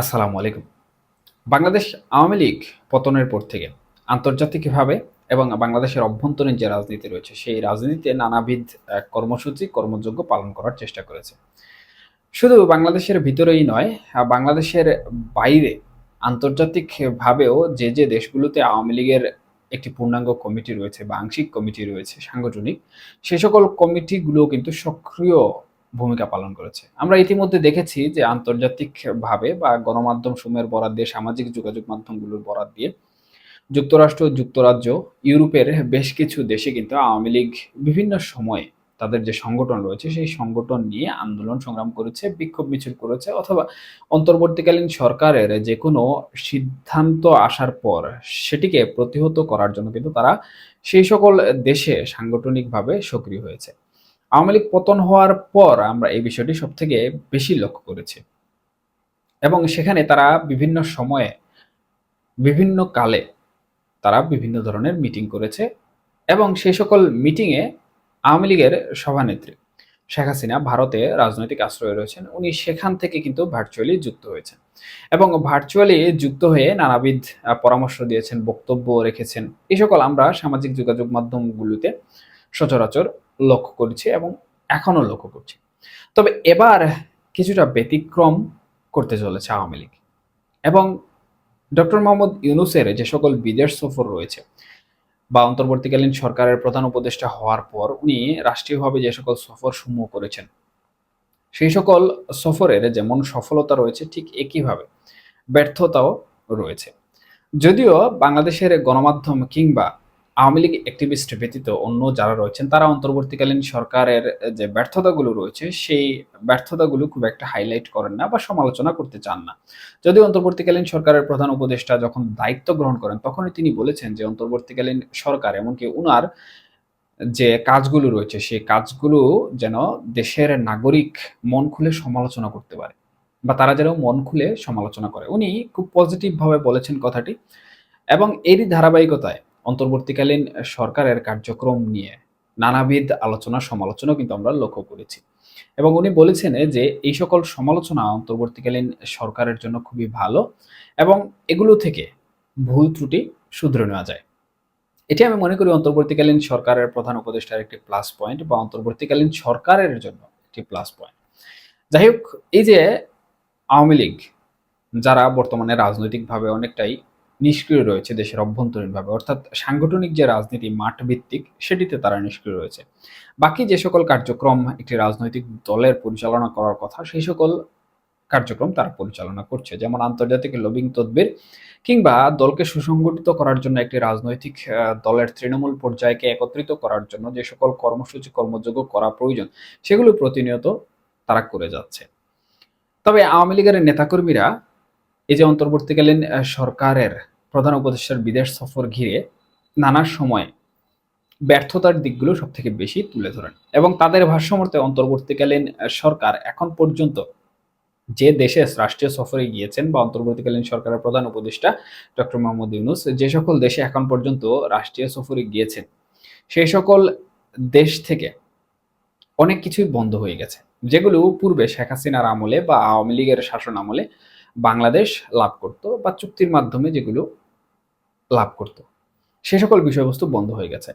আসসালামু আলাইকুম। বাংলাদেশ আওয়ামী লীগ পতনের পর থেকে আন্তর্জাতিকভাবে এবং বাংলাদেশের অভ্যন্তরীণ যে রাজনীতি রয়েছে, সেই রাজনীতিতে নানাবিধ কর্মসূচি কর্মযোগ্য পালন করার চেষ্টা করেছে। শুধু বাংলাদেশের ভিতরেই নয় বাংলাদেশের বাইরে আন্তর্জাতিকভাবেও যে যে দেশগুলোতে আওয়ামী লীগের একটি পূর্ণাঙ্গ কমিটি রয়েছে বা আংশিক কমিটি রয়েছে সাংগঠনিক, সে সকল কমিটিগুলো কিন্তু সক্রিয় ভূমিকা পালন করেছে। আমরা ইতিমধ্যে দেখেছি যে আন্তর্জাতিকভাবে বা গণমাধ্যম সমূহের বরাদ দিয়ে, সামাজিক যোগাযোগ মাধ্যমগুলোর বরাদ দিয়ে যুক্তরাষ্ট্র, যুক্তরাজ্য, ইউরোপের বেশ কিছু দেশে কিন্তু আওয়ামী লীগ বিভিন্ন সময়ে তাদের যে সংগঠন রয়েছে, সেই সংগঠন নিয়ে আন্দোলন সংগ্রাম করেছে, বিক্ষোভ মিছিল করেছে অথবা অন্তর্বর্তীকালীন সরকারের যে কোনো সিদ্ধান্ত আসার পর সেটিকে প্রতিহত করার জন্য কিন্তু তারা সেই সকল দেশে সাংগঠনিকভাবে সক্রিয় হয়েছে। আওয়ামী লীগ পতন হওয়ার পর আমরা এই বিষয়টি সব থেকে বেশি লক্ষ্য করেছি। এবং সেখানে তারা বিভিন্ন সময়ে, বিভিন্ন কালে তারা বিভিন্ন ধরনের মিটিং করেছে এবং সেই সকল মিটিংয়ে আওয়ামী লীগের সভানেত্রী শেখ হাসিনা ভারতে রাজনৈতিক আশ্রয়ে রয়েছেন। উনি সেখান থেকে কিন্তু ভার্চুয়ালি যুক্ত হয়েছেন এবং ভার্চুয়ালি যুক্ত হয়ে নানাবিধ পরামর্শ দিয়েছেন, বক্তব্য রেখেছেন। এই সকল আমরা সামাজিক যোগাযোগ মাধ্যমগুলোতে সচরাচর লক্ষ্য করেছি এবং এখনও লক্ষ্য করছি। তবে এবার কিছুটা ব্যতিক্রম করতে চলেছে আওয়ামী লীগ এবং ডক্টর মোহাম্মদ ইউনুসের যে সকল বিদেশ সফর রয়েছে বা অন্তর্বর্তীকালীন সরকারের প্রধান উপদেষ্টা হওয়ার পর উনি রাষ্ট্রীয়ভাবে যে সকল সফর সমূহ করেছেন, সেই সকল সফরের যেমন সফলতা রয়েছে ঠিক একইভাবে ব্যর্থতাও রয়েছে। যদিও বাংলাদেশের গণমাধ্যম কিংবা আওয়ামী লীগ অ্যাক্টিভিস্ট ব্যতীত অন্য যারা রয়েছেন, তারা অন্তর্বর্তীকালীন সরকারের যে ব্যর্থতাগুলো রয়েছে, সেই ব্যর্থতাগুলো খুব একটা হাইলাইট করেন না বা সমালোচনা করতে চান না। যদিও অন্তর্বর্তীকালীন সরকারের প্রধান উপদেষ্টা যখন দায়িত্ব গ্রহণ করেন, তখনই তিনি বলেছেন যে অন্তর্বর্তীকালীন সরকার, এমনকি উনার যে কাজগুলো রয়েছে, সেই কাজগুলো যেন দেশের নাগরিক মন খুলে সমালোচনা করতে পারে বা তারা যেন মন খুলে সমালোচনা করে। উনি খুব পজিটিভভাবে বলেছেন কথাটি এবং এরই ধারাবাহিকতায় অন্তর্বর্তীকালীন সরকারের কার্যক্রম নিয়ে নানাবিধ আলোচনা সমালোচনা কিন্তু আমরা লক্ষ্য করেছি। এবং উনি বলেছেন যে এই সকল সমালোচনা অন্তর্বর্তীকালীন সরকারের জন্য খুবই ভালো এবং এগুলো থেকে ভুল ত্রুটি শুধরে নেওয়া যায়। এটি আমি মনে করি অন্তর্বর্তীকালীন সরকারের প্রধান উপদেষ্টার একটি প্লাস পয়েন্ট বা অন্তর্বর্তীকালীন সরকারের জন্য একটি প্লাস পয়েন্ট যাই হোক, এই যে আওয়ামী লীগ, যারা বর্তমানে রাজনৈতিকভাবে অনেকটাই নিষ্ক্রিয় রয়েছে দেশের অভ্যন্তরীণভাবে। অর্থাৎ সাংগঠনিক যে রাজনীতি মাঠ ভিত্তিক সেটিতে তারা নিষ্ক্রিয় রয়েছে। বাকি যে সকল কার্যক্রম একটি রাজনৈতিক দলের পরিচালনা করার কথা, সেই সকল কার্যক্রম তারা পরিচালনা করছে। যেমন আন্তর্জাতিক লবিং তদবির কিংবা দলকে সুসংগঠিত করার জন্য একটি রাজনৈতিক দলের তৃণমূল পর্যায়কে একত্রিত করার জন্য যে সকল কর্মসূচি, কর্মযোগ্য করা প্রয়োজন, সেগুলো প্রতিনিয়ত তারা করে যাচ্ছে। তবে আওয়ামী লীগের নেতাকর্মীরা এই যে অন্তর্বর্তীকালীন সরকারের প্রধান উপদেষ্টার বিদেশ সফর ঘিরে নানা সময় ব্যর্থতার দিকগুলো সব থেকে বেশি তুলে ধরেন। এবং তাদের ভাষ্যমতে অন্তর্বর্তীকালীন সরকার এখন পর্যন্ত যে দেশে রাষ্ট্রীয় সফরে গিয়েছেন বা অন্তর্বর্তীকালীন সরকারের প্রধান উপদেষ্টা ডক্টর মোহাম্মদ ইউনুস, যে সকল দেশে এখন পর্যন্ত রাষ্ট্রীয় সফরে গিয়েছেন সেই সকল দেশ থেকে অনেক কিছুই বন্ধ হয়ে গেছে। যেগুলো পূর্বে শেখ হাসিনার আমলে বা আওয়ামী লীগের শাসন আমলে বাংলাদেশ লাভ করত বা চুক্তির মাধ্যমে যেগুলো লাভ করত। সে সকল বিষয়বস্তু বন্ধ হয়ে গেছে।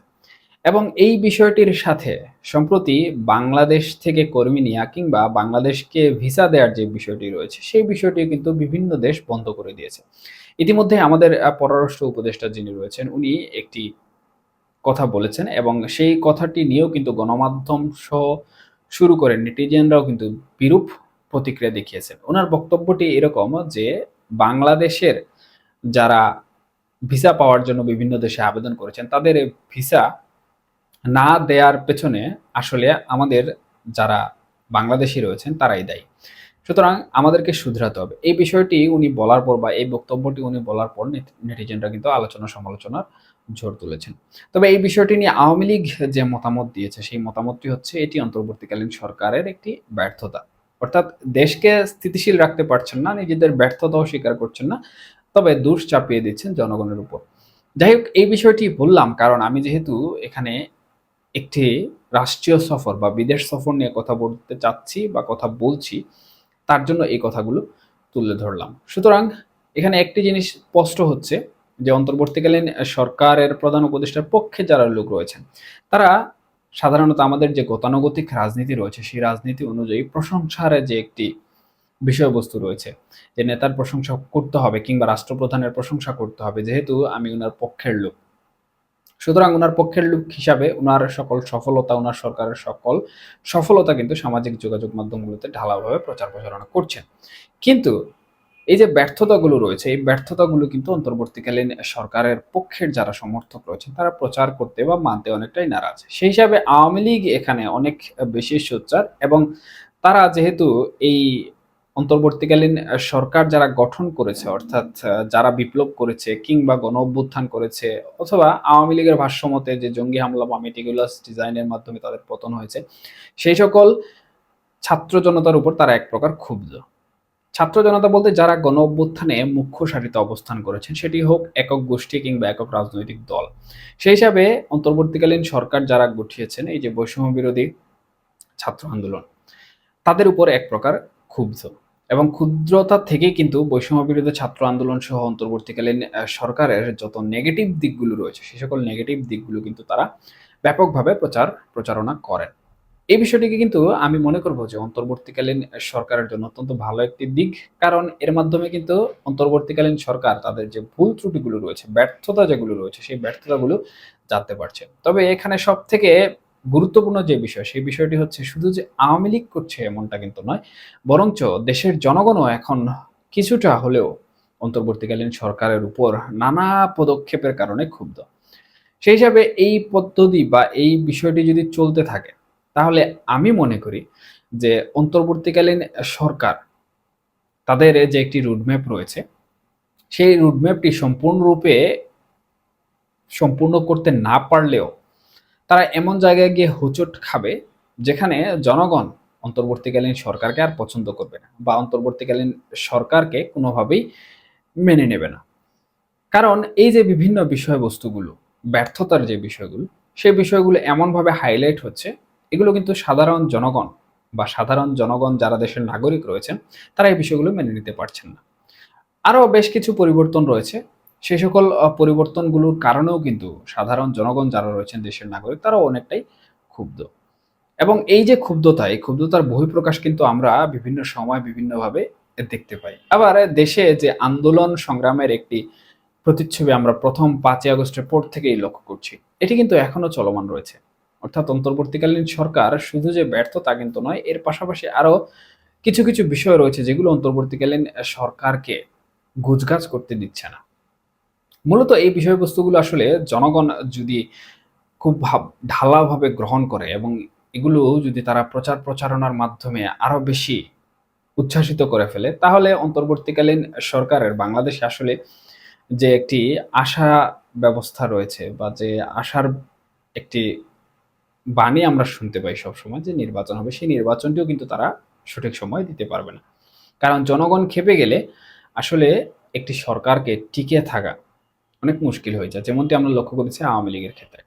এবং এই বিষয়টির সাথে সম্প্রতি বাংলাদেশ থেকে কর্মী নেওয়া কিংবা বাংলাদেশকে ভিসা দেওয়ার যে বিষয়টি রয়েছে, সেই বিষয়টি কিন্তু বিভিন্ন দেশ বন্ধ করে দিয়েছে। ইতিমধ্যে আমাদের পররাষ্ট্র উপদেষ্টা যিনি রয়েছেন, উনি একটি কথা বলেছেন এবং সেই কথাটি নিয়েও কিন্তু গণমাধ্যম সহ শুরু করে নেটিজেনরাও কিন্তু বিরূপ প্রতিক্রিয়া দেখিয়েছেন। ওনার বক্তব্যটি এরকম যে বাংলাদেশের যারা ভিসা পাওয়ার জন্য বিভিন্ন দেশে আবেদন করেছেন, তাদের ভিসা না দেওয়ার পেছনে আসলে আমাদের যারা বাংলাদেশি রয়েছেন, তারাই দায়ী। সুতরাং আমাদেরকে শুধরাতে হবে। এই বিষয়টি উনি বলার পর বা এই বক্তব্যটি উনি বলার পর নেট- নেটিজেনরা কিন্তু আলোচনা সমালোচনার ঝড় তুলেছেন। তবে এই বিষয়টি নিয়ে আওয়ামী লীগ যে মতামত দিয়েছে, সেই মতামতটি হচ্ছে এটি অন্তর্বর্তীকালীন সরকারের একটি ব্যর্থতা। অর্থাৎ দেশকে স্থিতিশীল রাখতে পারছেন না, নিজেদের ব্যর্থতাও স্বীকার করছেন না, তবে দোষ চাপিয়ে দিচ্ছেন জনগণের উপর। যাই হোক, এই বিষয়টি বললাম কারণ আমি যেহেতু এখানে একটি রাষ্ট্রীয় সফর বা বিদেশ সফর নিয়ে কথা বলতে চাচ্ছি বা কথা বলছি, তার জন্য এই কথাগুলো তুলে ধরলাম। সুতরাং এখানে একটি জিনিস স্পষ্ট হচ্ছে যে অন্তর্বর্তীকালীন সরকারের প্রধান উপদেষ্টার পক্ষে যারা লোক রয়েছেন, তারা সাধারণত আমাদের যে গতানুগতিক রাজনীতি রয়েছে, সেই রাজনীতি অনুযায়ী প্রশংসার যে একটি বিষয়বস্তু রয়েছে, যে নেতার প্রশংসা করতে হবে কিংবা রাষ্ট্রপ্রধানের প্রশংসা করতে হবে, যেহেতু আমি ওনার পক্ষের লোক। সুতরাং ওনার পক্ষের লোক হিসাবে ওনার সকল সফলতা ওনার সরকারের সকল সফলতা কিন্তু সামাজিক যোগাযোগ মাধ্যমগুলোতে ঢালাওভাবে প্রচার প্রচারণা করছেন। কিন্তু এই যে ব্যর্থতাগুলো রয়েছে, এই ব্যর্থতাগুলো কিন্তু অন্তর্বর্তীকালীন সরকারের পক্ষের যারা সমর্থক রয়েছেন, তারা প্রচার করতে বা মানতে অনেকটাই নারাজ। সেই হিসাবে আওয়ামী লীগ এখানে অনেক বেশি সোচ্চার এবং তারা যেহেতু এই অন্তর্বর্তীকালীন সরকার যারা গঠন করেছে, অর্থাৎ যারা বিপ্লব করেছে কিংবা গণ অভ্যুত্থান করেছে অথবা আওয়ামী লীগের ভাষ্যমতে যে জঙ্গি হামলা বা মেটিকুলাস ডিজাইনের মাধ্যমে তাদের পতন হয়েছে, সেই সকল ছাত্র জনতার উপর তারা এক প্রকার ক্ষুব্ধ। ছাত্র জনতা বলতে যারা গণ অভ্যুত্থানে মুখ্য সারিতে অবস্থান করেছেন, সেটি হোক একক গোষ্ঠী কিংবা একক রাজনৈতিক দল। সেই হিসাবে অন্তর্বর্তীকালীন সরকার যারা গঠিয়েছেন, এই যে বৈষম্য বিরোধী ছাত্র আন্দোলন, তাদের উপর এক প্রকার ক্ষুব্ধ। এবং ক্ষুদ্রতা থেকেই কিন্তু বৈষম্য বিরোধী ছাত্র আন্দোলন সহ অন্তর্বর্তীকালীন সরকারের যত নেগেটিভ দিকগুলো রয়েছে, সে সকল নেগেটিভ দিকগুলো কিন্তু তারা ব্যাপকভাবে প্রচার প্রচারণা করেন। এই বিষয়টিকে কিন্তু আমি মনে করব যে অন্তর্বর্তীকালীন সরকারের জন্য অত্যন্ত ভালো একটি দিক। কারণ এর মাধ্যমে কিন্তু অন্তর্বর্তীকালীন সরকার তাদের যে ভুল ত্রুটিগুলো রয়েছে, ব্যর্থতা যেগুলো রয়েছে, সেই ব্যর্থতাগুলো জানতে পারছে। তবে এখানে সব থেকে গুরুত্বপূর্ণ যে বিষয়, সেই বিষয়টি হচ্ছে শুধু যে আওয়ামী লীগ করছে এমনটা কিন্তু নয়, বরঞ্চ দেশের জনগণও এখন কিছুটা হলেও অন্তর্বর্তীকালীন সরকারের উপর নানা পদক্ষেপের কারণে ক্ষুব্ধ। সেই হিসাবে এই পদ্ধতি বা এই বিষয়টি যদি চলতে থাকে তাহলে আমি মনে করি যে অন্তর্বর্তীকালীন সরকার, তাদের যে একটি রুটম্যাপ রয়েছে, সেই রুটম্যাপটি সম্পূর্ণরূপে সম্পূর্ণ করতে না পারলেও তারা এমন জায়গায় গিয়ে হোঁচট খাবে যেখানে জনগণ অন্তর্বর্তীকালীন সরকারকে আর পছন্দ করবে না বা অন্তর্বর্তীকালীন সরকারকে কোনোভাবেই মেনে নেবে না। কারণ এই যে বিভিন্ন বিষয়বস্তুগুলো, ব্যর্থতার যে বিষয়গুলো, সেই বিষয়গুলো এমনভাবে হাইলাইট হচ্ছে এগুলো কিন্তু সাধারণ জনগণ বা সাধারণ জনগণ যারা দেশের নাগরিক রয়েছেন, তারা এই বিষয়গুলো মেনে নিতে পারছেন না। আরও বেশ কিছু পরিবর্তন রয়েছে। সেই সকল পরিবর্তনগুলোর কারণেও কিন্তু সাধারণ জনগণ যারা রয়েছেন দেশের নাগরিক, তারাও অনেকটাই ক্ষুব্ধ। এবং এই যে ক্ষুব্ধতা, এই ক্ষুব্ধতার বহিঃপ্রকাশ কিন্তু আমরা বিভিন্ন সময় বিভিন্নভাবে দেখতে পাই। আবার দেশে যে আন্দোলন সংগ্রামের একটি প্রতিচ্ছবি আমরা প্রথম পাঁচই আগস্টের পর থেকেই লক্ষ্য করছি, এটি কিন্তু এখনও চলমান রয়েছে। অর্থাৎ অন্তর্বর্তীকালীন সরকার শুধু যে ব্যর্থ তা কিন্তু নয়, এর পাশাপাশি আরও কিছু কিছু বিষয় রয়েছে যেগুলো অন্তর্বর্তীকালীন সরকারকে গুজগাছ করতে দিচ্ছে না। মূলত এই বিষয়বস্তুগুলো আসলে জনগণ যদি খুব ভাব- ঢালাভাবে গ্রহণ করে এবং এগুলো যদি তারা প্রচার প্রচারণার মাধ্যমে আরও বেশি উচ্ছ্বাসিত করে ফেলে, তাহলে অন্তর্বর্তীকালীন সরকারের বাংলাদেশে আসলে যে একটি আশা ব্যবস্থা রয়েছে বা যে আশার একটি বাণী আমরা শুনতে পাই সবসময় যে নির্বাচন হবে, সেই নির্বাচনটিও কিন্তু তারা সঠিক সময় দিতে পারবে না। কারণ জনগণ খেপে গেলে আসলে একটি সরকারকে টিকে থাকা অনেক মুশকিল হয়ে যায়, যেমনটি আমরা লক্ষ্য করেছি আওয়ামী লীগের ক্ষেত্রে।